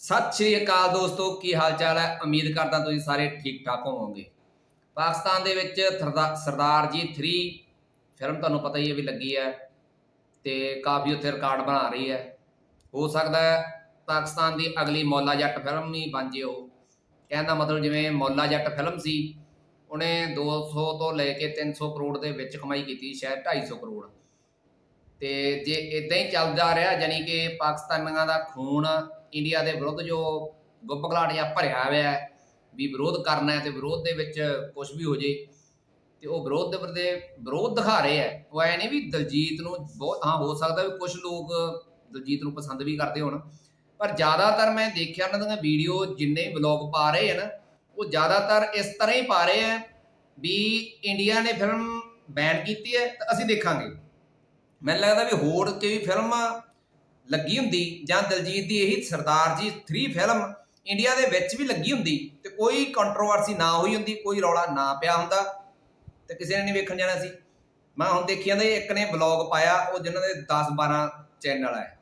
ਸਤਿ ਸ਼੍ਰੀ ਅਕਾਲ ਦੋਸਤੋ, ਕੀ ਹਾਲ ਚਾਲ ਹੈ? ਉਮੀਦ ਕਰਦਾ ਤੁਸੀਂ ਸਾਰੇ ਠੀਕ ਠਾਕ ਹੋਵੋਗੇ। ਪਾਕਿਸਤਾਨ ਦੇ ਵਿੱਚ ਸਰਦਾ- ਸਰਦਾਰ ਜੀ 3 ਫਿਲਮ ਤੁਹਾਨੂੰ ਪਤਾ ਹੀ ਹੈ ਵੀ ਲੱਗੀ ਹੈ ਤੇ ਕਾਫੀ ਉੱਥੇ ਰਿਕਾਰਡ ਬਣਾ ਰਹੀ ਹੈ। ਹੋ ਸਕਦਾ ਹੈ ਪਾਕਿਸਤਾਨ ਦੀ ਅਗਲੀ ਮੌਲਾ ਜੱਟ ਫਿਲਮ ਹੀ ਬਣ ਜੇ ਉਹ। ਕਹਿੰਦਾ ਮਤਲਬ ਜਿਵੇਂ ਮੌਲਾ ਜੱਟ ਫਿਲਮ ਸੀ, ਉਹਨੇ 200 ਤੋਂ ਲੈ ਕੇ 300 ਕਰੋੜ ਦੇ ਵਿੱਚ ਕਮਾਈ ਕੀਤੀ, ਸ਼ਾਇਦ 250 ਕਰੋੜ। ਤੇ ਜੇ ਇਦਾਂ ਹੀ ਚੱਲਦਾ ਰਿਹਾ ਯਾਨੀ ਕਿ ਪਾਕਿਸਤਾਨੀਆਂ ਦਾ ਖੂਨ ਇੰਡੀਆ ਦੇ ਵਿਰੁੱਧ ਜੋ ਗੁੱਪਗਲਾਟ ਜਾਂ ਭਰਿਆ ਹੋਇਆ ਹੈ, ਵੀ ਵਿਰੋਧ ਕਰਨਾ ਹੈ ਤੇ ਵਿਰੋਧ ਦੇ ਵਿੱਚ ਕੁਝ ਵੀ ਹੋ ਜੇ, ਤੇ ਉਹ ਵਿਰੋਧ ਦੇ ਵਰਦੇ ਵਿਰੋਧ ਦਿਖਾ ਰਹੇ ਆ ਉਹ ਐ ਨਹੀਂ ਵੀ ਦਲਜੀਤ ਨੂੰ ਬਹੁਤ ਹਾਂ, ਹੋ ਸਕਦਾ ਵੀ ਕੁਝ ਲੋਕ ਦਲਜੀਤ ਨੂੰ ਪਸੰਦ ਵੀ ਕਰਦੇ ਹੋਣ, ਪਰ ਜ਼ਿਆਦਾਤਰ ਮੈਂ ਦੇਖਿਆ ਉਹਨਾਂ ਦੀਆਂ ਵੀਡੀਓ ਜਿੰਨੇ ਵਲੌਗ ਪਾ ਰਹੇ ਆ ਨਾ, ਉਹ ਜ਼ਿਆਦਾਤਰ ਇਸ ਤਰ੍ਹਾਂ ਹੀ ਪਾ ਰਹੇ ਆ ਵੀ ਇੰਡੀਆ ਨੇ ਫਿਲਮ ਬੈਨ ਕੀਤੀ ਹੈ ਤਾਂ ਅਸੀਂ ਦੇਖਾਂਗੇ। ਮੈਨੂੰ ਲੱਗਦਾ ਵੀ ਹੋਰ ਕੋਈ ਫਿਲਮ ਲੱਗੀ ਹੁੰਦੀ ਜਾਂ ਦਲਜੀਤ ਦੀ ਇਹੀ ਸਰਦਾਰ ਜੀ 3 ਫਿਲਮ ਇੰਡੀਆ ਦੇ ਵਿੱਚ ਵੀ ਲੱਗੀ ਹੁੰਦੀ ਤੇ ਕੋਈ ਕੰਟਰੋਵਰਸੀ ਨਾ ਹੋਈ ਹੁੰਦੀ, ਕੋਈ ਰੌਲਾ ਨਾ ਪਿਆ ਹੁੰਦਾ ਤੇ ਕਿਸੇ ਨੇ ਨਹੀਂ ਵੇਖਣ ਜਾਣਾ ਸੀ। ਮੈਂ ਹੁਣ ਦੇਖੀ ਜਾਂਦਾ ਇੱਕ ਨੇ ਬਲੌਗ ਪਾਇਆ, ਉਹ ਜਿਨ੍ਹਾਂ ਦੇ 10 12 ਚੈਨਲ ਹੈ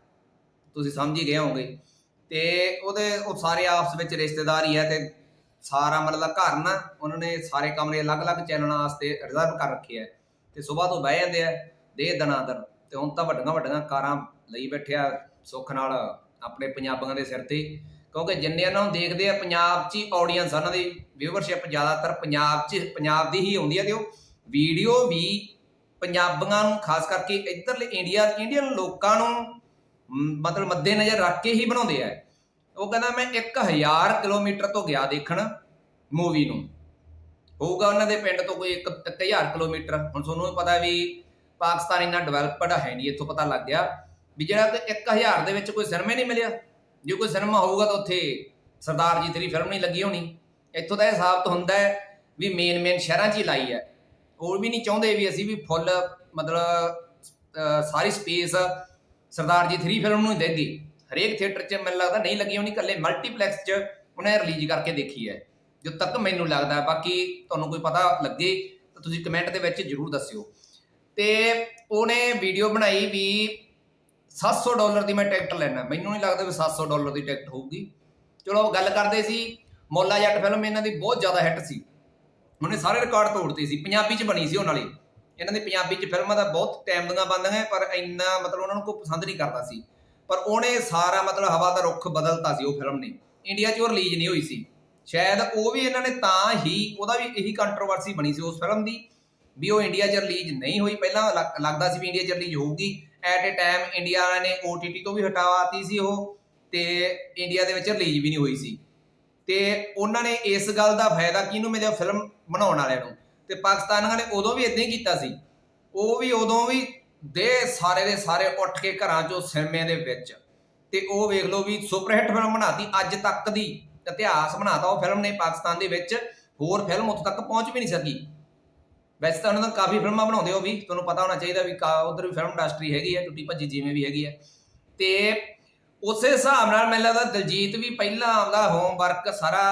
ਤੁਸੀਂ ਸਮਝ ਹੀ ਗਏ ਹੋਗੇ ਤੇ ਉਹਦੇ, ਉਹ ਸਾਰੇ ਆਪਸ ਵਿੱਚ ਰਿਸ਼ਤੇਦਾਰ ਹੀ ਹੈ ਤੇ ਸਾਰਾ ਮਤਲਬ ਘਰ ਨਾ, ਉਹਨਾਂ ਨੇ ਸਾਰੇ ਕਮਰੇ ਅਲੱਗ-ਅਲੱਗ ਚੈਨਲਾਂ ਵਾਸਤੇ ਰਿਜ਼ਰਵ ਕਰ ਰੱਖੇ ਹੈ ਤੇ ਸਵੇਰ ਤੋਂ ਬਹਿ ਜਾਂਦੇ ਆ ਦੇ ਦਨਾਦਰ ਤੇ ਹੁਣ ਤਾਂ ਵੱਡੀਆਂ ਵੱਡੀਆਂ ਕਾਰਾਂ ਲਈ ਬੈਠਿਆ ਸੁੱਖ ਨਾਲ ਆਪਣੇ ਪੰਜਾਬੀਆਂ ਦੇ ਸਿਰ ਤੇ। ਕਿਉਂਕਿ ਜਿੰਨੇ ਇਹਨਾਂ ਨੂੰ ਦੇਖਦੇ ਆ, ਪੰਜਾਬ 'ਚ ਹੀ ਆਡੀਅנס ਉਹਨਾਂ ਦੀ। ਵਿਊਵਰਸ਼ਿਪ ਜ਼ਿਆਦਾਤਰ ਪੰਜਾਬ 'ਚ ਪੰਜਾਬ ਦੀ ਹੀ ਆਉਂਦੀ ਹੈ ਤੇ ਉਹ ਵੀਡੀਓ ਵੀ ਪੰਜਾਬੀਆਂ ਨੂੰ, ਖਾਸ ਕਰਕੇ ਇੱਧਰਲੇ ਇੰਡੀਆ ਇੰਡੀਅਨ ਲੋਕਾਂ ਨੂੰ ਮਤਲਬ ਮੱਦੇ ਨਜ਼ਰ ਰੱਖ ਕੇ ਹੀ ਬਣਾਉਂਦੇ ਆ। ਉਹ ਕਹਿੰਦਾ ਮੈਂ 1000 ਕਿਲੋਮੀਟਰ ਤੋਂ ਗਿਆ ਦੇਖਣ ਮੂਵੀ ਨੂੰ। ਹੋਊਗਾ ਉਹਨਾਂ ਦੇ ਪਿੰਡ ਤੋਂ ਕੋਈ 1000 ਕਿਲੋਮੀਟਰ। ਹੁਣ ਤੁਹਾਨੂੰ ਪਤਾ ਵੀ ਪਾਕਿਸਤਾਨ ਇੰਨਾ ਡਿਵੈਲਪਡ ਹੈ ਨਹੀਂ, ਇੱਥੋਂ ਪਤਾ ਲੱਗ ਗਿਆ। ਵੀ ਜਿਹੜਾ ਕਿ 1000 ਦੇ ਵਿੱਚ ਕੋਈ ਸਿਨੇਮਾ ਨਹੀਂ ਮਿਲਿਆ। ਜੇ ਕੋਈ ਸਿਨੇਮਾ ਹੋਊਗਾ ਤਾਂ ਉੱਥੇ ਸਰਦਾਰ ਜੀ ਤੇਰੀ ਫਿਲਮ ਨਹੀਂ ਲੱਗੀ ਹੋਣੀ। ਇੱਥੋਂ ਦਾ ਇਹ ਸਾਬਤ ਹੁੰਦਾ ਹੈ ਵੀ ਮੇਨ ਮੇਨ ਸ਼ਹਿਰਾਂ 'ਚ ਹੀ ਲਾਈ ਹੈ। ਹੋਰ ਵੀ ਨਹੀਂ ਚਾਹੁੰਦੇ ਵੀ ਅਸੀਂ ਵੀ ਫੁੱਲ ਮਤਲਬ ਸਾਰੀ ਸਪੇਸ ਸਰਦਾਰ ਜੀ 3 ਫਿਲਮ ਨੂੰ ਹੀ ਦੇਗੀ। ਹਰੇਕ ਥੀਏਟਰ 'ਚ ਮੈਨੂੰ ਲੱਗਦਾ ਨਹੀਂ ਲੱਗੀ ਹੋਣੀ ਕੱਲੇ ਮਲਟੀਪਲੈਕਸ 'ਚ ਉਹਨੇ ਰਿਲੀਜ਼ ਕਰਕੇ ਦੇਖੀ ਹੈ। ਜਦੋਂ ਤੱਕ ਮੈਨੂੰ ਲੱਗਦਾ, ਬਾਕੀ ਤੁਹਾਨੂੰ ਕੋਈ ਪਤਾ ਲੱਗੇ ਤਾਂ ਤੁਸੀਂ ਕਮੈਂਟ ਦੇ ਵਿੱਚ ਜਰੂਰ ਦੱਸਿਓ। ਤੇ ਉਹਨੇ ਵੀਡੀਓ ਬਣਾਈ ਵੀ 700 ਡਾਲਰ ਦੀ ਮੈਂ ਟਿਕਟ ਲੈਣਾ ਮੈਨੂੰ ਨਹੀਂ ਲੱਗਦਾ ਵੀ 700 ਡਾਲਰ ਦੀ ਟਿਕਟ ਹੋਊਗੀ। ਚਲੋ ਗੱਲ ਕਰਦੇ ਸੀ, ਮੋਲਾ ਜੱਟ ਫਿਲਮ ਇਹਨਾਂ ਦੀ ਬਹੁਤ ਜ਼ਿਆਦਾ ਹਿੱਟ ਸੀ। ਉਹਨੇ ਸਾਰੇ ਰਿਕਾਰਡ ਤੋੜਤੇ ਸੀ, ਪੰਜਾਬੀ 'ਚ ਬਣੀ ਸੀ ਉਹ ਨਾਲੇ ਇਹਨਾਂ ਦੀ ਪੰਜਾਬੀ 'ਚ ਫਿਲਮਾਂ ਦਾ ਬਹੁਤ ਟਾਈਮ ਦੀਆਂ ਬਣਦੀਆਂ ਪਰ ਇੰਨਾ ਮਤਲਬ ਉਹਨਾਂ ਨੂੰ ਕੋਈ ਪਸੰਦ ਨਹੀਂ ਕਰਦਾ ਸੀ। ਪਰ ਉਹਨੇ ਸਾਰਾ ਮਤਲਬ ਹਵਾ ਦਾ ਰੁੱਖ ਬਦਲਤਾ ਸੀ ਉਹ ਫਿਲਮ ਨੇ। ਇੰਡੀਆ 'ਚ ਉਹ ਰਿਲੀਜ਼ ਨਹੀਂ ਹੋਈ ਸੀ। ਸ਼ਾਇਦ ਉਹ ਵੀ ਇਹਨਾਂ ਨੇ ਤਾਂ ਹੀ, ਉਹਦਾ ਵੀ ਇਹੀ ਕੰਟਰੋਵਰਸੀ ਬਣੀ ਸੀ ਉਸ ਫਿਲਮ ਦੀ, ਵੀ ਉਹ ਇੰਡੀਆ 'ਚ ਰਿਲੀਜ਼ ਨਹੀਂ ਹੋਈ। ਪਹਿਲਾਂ ਲੱਗ- ਲੱਗਦਾ ਸੀ ਵੀ ਇੰਡੀਆ 'ਚ ਰਿਲੀਜ਼ ਹੋਊਗੀ। ਐਟ ਅ ਟਾਈਮ ਇੰਡੀਆ ਵਾਲਿਆਂ ਨੇ OTT ਤੋਂ ਵੀ ਹਟਾਵਾਤੀ ਸੀ ਉਹ, ਤੇ ਇੰਡੀਆ ਦੇ ਵਿੱਚ ਰਿਲੀਜ਼ ਵੀ ਨਹੀਂ ਹੋਈ ਸੀ। ਤੇ ਉਹਨਾਂ ਨੇ ਇਸ ਗੱਲ ਦਾ ਫਾਇਦਾ ਕਿਹਨੂੰ ਮਿਲਿਆ? ਫਿਲਮ ਬਣਾਉਣ ਵਾਲਿਆਂ ਨੂੰ। ਤੇ ਪਾਕਿਸਤਾਨੀਆਂ ਨੇ ਉਦੋਂ ਵੀ ਇਦਾਂ ਹੀ ਕੀਤਾ ਸੀ। ਉਹ ਵੀ ਉਦੋਂ ਵੀ ਦੇ ਸਾਰੇ ਦੇ ਸਾਰੇ ਉੱਠ ਕੇ ਘਰਾਂ ਚੋਂ ਸਿਨੇਮੇ ਦੇ ਵਿੱਚ। ਤੇ ਉਹ ਵੇਖ ਲਓ ਵੀ ਸੁਪਰ ਹਿੱਟ ਫਿਲਮ ਬਣਾਤੀ, ਅੱਜ ਤੱਕ ਦੀ ਇਤਿਹਾਸ ਬਣਾਤਾ ਉਹ ਫਿਲਮ ਨੇ ਪਾਕਿਸਤਾਨ ਦੇ ਵਿੱਚ। ਹੋਰ ਫਿਲਮ ਉੱਥੇ ਤੱਕ ਪਹੁੰਚ ਵੀ ਨਹੀਂ ਸਕੀ। ਵੈਸੇ ਤਾਂ ਉਹਨਾਂ ਦਾ ਕਾਫੀ ਫਿਲਮਾਂ ਬਣਾਉਂਦੇ ਹੋ ਵੀ, ਤੁਹਾਨੂੰ ਪਤਾ ਹੋਣਾ ਚਾਹੀਦਾ ਵੀ ਉਧਰ ਵੀ ਫਿਲਮ ਇੰਡਸਟਰੀ ਹੈਗੀ ਹੈ, ਟੁੱਟੀ ਭੱਜੀ ਜਿਵੇਂ ਵੀ ਹੈਗੀ ਹੈ। ਤੇ ਉਸੇ ਹਿਸਾਬ ਨਾਲ ਮੈਨੂੰ ਲੱਗਦਾ ਦਲਜੀਤ ਵੀ ਪਹਿਲਾਂ ਆਪਦਾ ਹੋਮਵਰਕ ਸਾਰਾ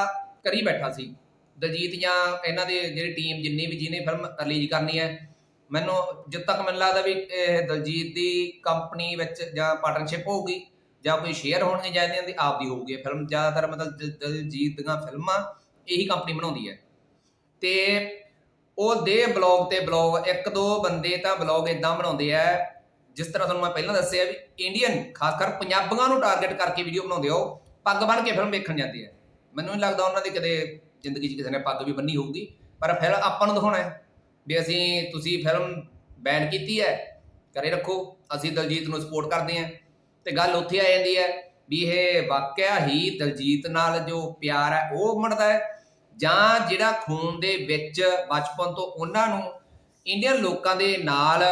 ਕਰੀ ਬੈਠਾ ਸੀ। ਦਲਜੀਤ ਜਾਂ ਇਹਨਾਂ ਦੇ ਜਿਹੜੀ ਟੀਮ ਜਿੰਨੀ ਵੀ ਜਿਹਨੇ ਫਿਲਮ ਰਿਲੀਜ਼ ਕਰਨੀ ਹੈ, ਮੈਨੂੰ ਜਦ ਤੱਕ ਮੈਨੂੰ ਲੱਗਦਾ ਵੀ ਇਹ ਦਲਜੀਤ ਦੀ ਕੰਪਨੀ ਵਿੱਚ ਜਾਂ ਪਾਰਟਨਰਸ਼ਿਪ ਹੋਊਗੀ ਜਾਂ ਕੋਈ ਸ਼ੇਅਰ ਹੋਣਗੇ ਜਾਂ ਇਹਨਾਂ ਦੀ ਆਪਦੀ ਹੋਊਗੀ ਫਿਲਮ, ਜ਼ਿਆਦਾਤਰ ਮਤਲਬ ਦਲਜੀਤ ਦੀਆਂ ਫਿਲਮਾਂ ਇਹੀ ਕੰਪਨੀ ਬਣਾਉਂਦੀ ਹੈ। ਤੇ ਉਹ ਦੇ ਬਲੌਗ ਤੇ ਬਲੌਗ, ਇੱਕ ਦੋ ਬੰਦੇ ਤਾਂ ਬਲੌਗ ਇਦਾਂ ਬਣਾਉਂਦੇ ਆ, ਜਿਸ ਤਰ੍ਹਾਂ ਤੁਹਾਨੂੰ ਮੈਂ ਪਹਿਲਾਂ ਦੱਸਿਆ ਵੀ ਇੰਡੀਅਨ ਖਾਸ ਕਰ ਪੰਜਾਬੀਆਂ ਨੂੰ ਟਾਰਗੇਟ ਕਰਕੇ ਵੀਡੀਓ ਬਣਾਉਂਦੇ ਆ ਪੱਗ ਬੰਨ ਕੇ ਫਿਲਮ ਵੇਖਣ ਜਾਂਦੇ ਆ। ਮੈਨੂੰ ਨਹੀਂ ਲੱਗਦਾ ਉਹਨਾਂ ਦੀ ਕਦੇ ਜ਼ਿੰਦਗੀ 'ਚ ਕਿਸੇ ਨੇ ਪੱਗ ਵੀ ਬੰਨੀ ਹੋਊਗੀ, ਪਰ ਫਿਰ ਆਪਾਂ ਨੂੰ ਦਿਖਾਉਣਾ ਹੈ ਵੀ ਅਸੀਂ, ਤੁਸੀਂ ਫਿਲਮ ਬੈਨ ਕੀਤੀ ਹੈ, ਘਰੇ ਰੱਖੋ, ਅਸੀਂ ਦਲਜੀਤ ਨੂੰ ਸਪੋਰਟ ਕਰਦੇ ਹਾਂ। ਤੇ ਗੱਲ ਉੱਥੇ ਆ ਜਾਂਦੀ ਹੈ ਵੀ ਇਹ ਵਾਕਿਆ ਹੀ ਦਲਜੀਤ ਨਾਲ ਜੋ ਪਿਆਰ ਹੈ, ਉਹ ਮੜਦਾ ਹੈ ਜਾਂ ਜਿਹੜਾ ਖੂਨ ਦੇ ਵਿੱਚ ਬਚਪਨ ਤੋਂ ਉਹਨਾਂ ਨੂੰ ਇੰਡੀਅਨ ਲੋਕਾਂ ਦੇ ਨਾਲ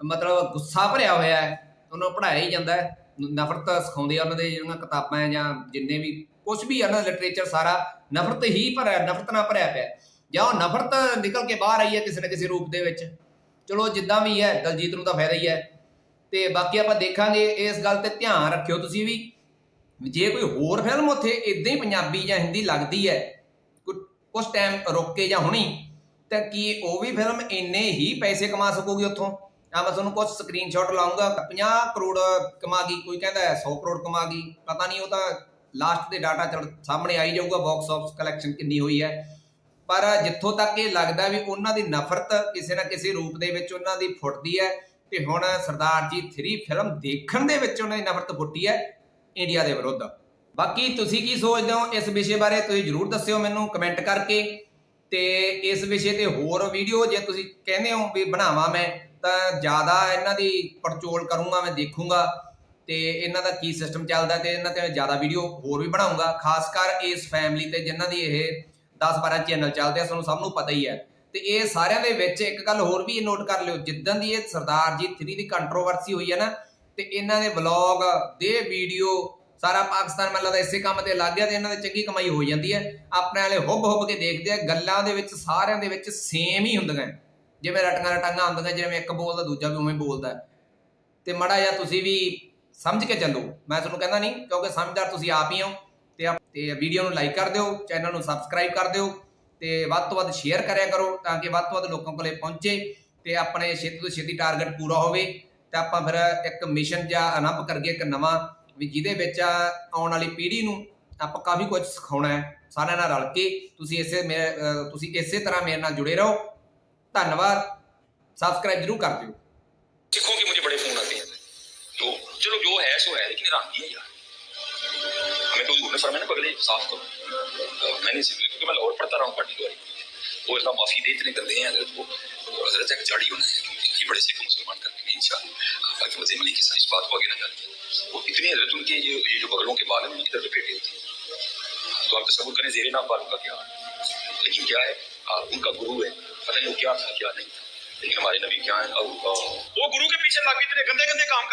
ਮਤਲਬ ਗੁੱਸਾ ਭਰਿਆ ਹੋਇਆ ਹੈ, ਉਹਨਾਂ ਨੂੰ ਪੜ੍ਹਾਇਆ ਹੀ ਜਾਂਦਾ ਹੈ, ਨਫ਼ਰਤ ਸਿਖਾਉਂਦੇ ਆ ਉਹਨਾਂ ਦੇ ਜਿਹੜੀਆਂ ਕਿਤਾਬਾਂ ਜਾਂ ਜਿੰਨੇ ਵੀ ਕੁਝ ਵੀ ਆ ਨਾ ਲਿਟਰੇਚਰ ਸਾਰਾ ਨਫ਼ਰਤ ਹੀ ਭਰਿਆ, ਨਫ਼ਰਤ ਨਾਲ ਭਰਿਆ ਪਿਆ ਜਾਂ ਉਹ ਨਫ਼ਰਤ ਨਿਕਲ ਕੇ ਬਾਹਰ ਆਈ ਹੈ ਕਿਸੇ ਨਾ ਕਿਸੇ ਰੂਪ ਦੇ ਵਿੱਚ। ਚਲੋ ਜਿੱਦਾਂ ਵੀ ਹੈ, ਦਲਜੀਤ ਨੂੰ ਤਾਂ ਫਾਇਦਾ ਹੀ ਹੈ। ਤੇ ਬਾਕੀ ਆਪਾਂ ਦੇਖਾਂਗੇ ਇਸ ਗੱਲ ਤੇ ਧਿਆਨ ਰੱਖਿਓ ਤੁਸੀਂ ਵੀ। ਜੇ ਕੋਈ ਹੋਰ ਫਿਲਮ ਉੱਥੇ ਇਦਾਂ ਹੀ ਪੰਜਾਬੀ ਜਾਂ ਹਿੰਦੀ ਲੱਗਦੀ ਹੈ ਕੁਝ ਟਾਈਮ ਰੁਕ ਕੇ ਜਾਂ ਹੁਣੀ, ਤਾਂ ਕੀ ਉਹ ਵੀ ਫਿਲਮ ਇੰਨੇ ਹੀ ਪੈਸੇ ਕਮਾ ਸਕੂਗੀ ਉੱਥੋਂ? ਆ ਮੈਂ ਤੁਹਾਨੂੰ ਕੁਝ ਸਕਰੀਨਸ਼ਾਟ ਲਾਉਂਗਾ 50 ਕਰੋੜ ਕਮਾ ਗਈ, ਕੋਈ ਕਹਿੰਦਾ 100 ਕਰੋੜ ਕਮਾ ਗਈ, ਪਤਾ ਨਹੀਂ ਉਹ ਤਾਂ ਲਾਸਟ ਦੇ ਡਾਟਾ ਚਲ ਸਾਹਮਣੇ ਆਈ ਜਾਊਗਾ ਬਾਕਸ ਆਫਿਸ ਕਲੈਕਸ਼ਨ ਕਿੰਨੀ ਹੋਈ ਹੈ। ਪਰ ਜਿੱਥੋਂ ਤੱਕ ਇਹ ਲੱਗਦਾ ਵੀ ਉਹਨਾਂ ਦੀ ਨਫ਼ਰਤ ਕਿਸੇ ਨਾ ਕਿਸੇ ਰੂਪ ਦੇ ਵਿੱਚ ਉਹਨਾਂ ਦੀ ਫੁੱਟਦੀ ਹੈ ਤੇ ਹੁਣ ਸਰਦਾਰ ਜੀ 3 ਫਿਲਮ ਦੇਖਣ ਦੇ ਵਿੱਚ ਉਹਨਾਂ ਦੀ ਨਫ਼ਰਤ ਫੁੱਟੀ ਹੈ ਇੰਡੀਆ ਦੇ ਵਿਰੁੱਧ। ਬਾਕੀ ਤੁਸੀਂ ਕੀ ਸੋਚਦੇ ਹੋ? ਇਸ ਵਿਸ਼ੇ ਬਾਰੇ ਤੁਸੀਂ ਜਰੂਰ ਦੱਸਿਓ ਮੈਨੂੰ ਕਮੈਂਟ ਕਰਕੇ। ਤੇ ਇਸ ਵਿਸ਼ੇ ਤੇ ਹੋਰ ਵੀਡੀਓ ਜੇ ਤੁਸੀਂ ਕਹਿੰਦੇ ਹੋ ਵੀ ਬਣਾਵਾਂ ਮੈਂ, ਤਾਂ ਜ਼ਿਆਦਾ ਇਹਨਾਂ ਦੀ ਪੜਚੋਲ ਕਰੂੰਗਾ ਮੈਂ, ਦੇਖੂੰਗਾ। ਤੇ ਇਹਨਾਂ ਦਾ ਕੀ ਸਿਸਟਮ ਚੱਲਦਾ ਤੇ ਇਹਨਾਂ ਤੇ ਜ਼ਿਆਦਾ ਵੀਡੀਓ ਹੋਰ ਵੀ ਬਣਾਉਂਗਾ। ਖਾਸ ਕਰ ਇਸ ਫੈਮਿਲੀ ਤੇ ਜਿਨ੍ਹਾਂ ਦੀ ਇਹ 10 12 ਚੈਨਲ ਚੱਲਦੇ ਆ ਸਾਨੂੰ ਸਭ ਨੂੰ ਪਤਾ ਹੀ ਹੈ। ਤੇ ਇਹ ਸਾਰਿਆਂ ਦੇ ਵਿੱਚ ਇੱਕ ਗੱਲ ਹੋਰ ਵੀ ਨੋਟ ਕਰ ਲਿਓ, ਜਿੱਦਾਂ ਦੀ ਇਹ ਸਰਦਾਰ ਜੀ 3 ਦੀ ਕੰਟਰੋਵਰਸੀ ਹੋਈ ਹੈ ਨਾ, ਤੇ ਇਹਨਾਂ ਦੇ ਵਲੌਗ ਦੇ ਵੀਡੀਓ ਸਾਰਾ ਪਾਕਿਸਤਾਨ ਮੈਨੂੰ ਲੱਗਦਾ ਇਸੇ ਕੰਮ ਤੇ ਲੱਗ ਗਿਆ ਤੇ ਇਹਨਾਂ ਦੀ ਚੰਗੀ ਕਮਾਈ ਹੋ ਜਾਂਦੀ ਹੈ। ਆਪਣੇ ਵਾਲੇ ਹੁੱਬ ਹੁੱਬ ਕੇ ਦੇਖਦੇ ਆ, ਗੱਲਾਂ ਦੇ ਵਿੱਚ, ਸਾਰਿਆਂ ਦੇ ਵਿੱਚ ਸੇਮ ਹੀ ਹੁੰਦੀਆਂ ਜਿਵੇਂ ਰਟਾਂ ਰਟਾਂਗਾ ਹੁੰਦੀਆਂ, ਜਿਵੇਂ ਇੱਕ ਬੋਲਦਾ, ਦੂਜਾ ਵੀ ਉਵੇਂ ਬੋਲਦਾ ਹੈ। ਤੇ ਮੜਾ ਜਾਂ ਤੁਸੀਂ ਵੀ ਸਮਝ ਕੇ ਚੱਲੋ। ਮੈਂ ਤੁਹਾਨੂੰ ਕਹਿੰਦਾ ਨਹੀਂ, ਕਿਉਂਕਿ ਸਮਝਦਾਰ ਤੁਸੀਂ ਆਪ ਹੀ ਹੋ। ਤੇ ਆਪ- ਤੇ ਵੀਡੀਓ ਨੂੰ ਲਾਈਕ ਕਰ ਦਿਓ ਚੈਨਲ ਨੂੰ ਸਬਸਕ੍ਰਾਈਬ ਕਰ ਦਿਓ। ਤੇ ਵੱਧ ਤੋਂ ਵੱਧ ਸ਼ੇਅਰ ਕਰਿਆ ਕਰੋ, ਤਾਂ ਕਿ ਵੱਧ ਤੋਂ ਵੱਧ ਲੋਕਾਂ ਕੋਲੇ ਪਹੁੰਚੇ ਤੇ ਆਪਣੇ ਛੇਤੀ ਤੋਂ ਛੇਤੀ ਟਾਰਗੇਟ ਪੂਰਾ ਹੋਵੇ। ਤੇ ਆਪਾਂ ਫਿਰ ਇੱਕ ਮਿਸ਼ਨ ਜਾਂ ਆਰੰਭ ਕਰਕੇ ਇੱਕ ਨਵਾਂ ਵੀ ਜਿਹਦੇ ਵਿੱਚ ਆਉਣ ਵਾਲੀ ਪੀੜ੍ਹੀ ਨੂੰ ਆਪਾਂ ਕਾਫੀ ਕੁਝ ਸਿਖਾਉਣਾ ਹੈ ਸਾਰਿਆਂ ਨਾਲ ਰਲ ਕੇ ਤੁਸੀਂ ਇਸੇ ਮੇਰੇ ਅਹ ਤੁਸੀਂ ਇਸੇ ਤਰ੍ਹਾਂ ਮੇਰੇ ਨਾਲ ਜੁੜੇ ਰਹੋ ਧੰਨਵਾਦ ਸਬਸਕ੍ਰਾਈਬ ਜਰੂਰ ਕਰ ਦਿਓ सिखों के मुझे बड़े फोन आते हैं तो चलो जो है सो है लेकिन राम है यार हमें तो उन्होंने फरमाया ना पगले साफ करो अ, मैंने इसे- क्योंकि मैं लाहौर पढ़ता रहा हूँ पार्टी द्वारी वो इतना माफी दे इतने कर हैं हजरत को और हजरत एक झाड़ी होना है کی بڑے سے کو مسلمان کرنے میں ان شاء اللہ حاکم عظیم علی کے ساتھ اس بات کو آگے نہ جانے وہ اتنے حضرت ان کے یہ جو بغلوں کے بال ہیں ان کی طرف لپیٹے ہوتے ہیں تو آپ تصور کریں زیر نام بال کا کیا لیکن کیا ہے ان کا گرو ہے پتہ نہیں وہ کیا تھا کیا نہیں تھا لیکن ہمارے نبی کیا ہیں وہ گرو کے پیچھے لگ اتنے گندے گندے کام کر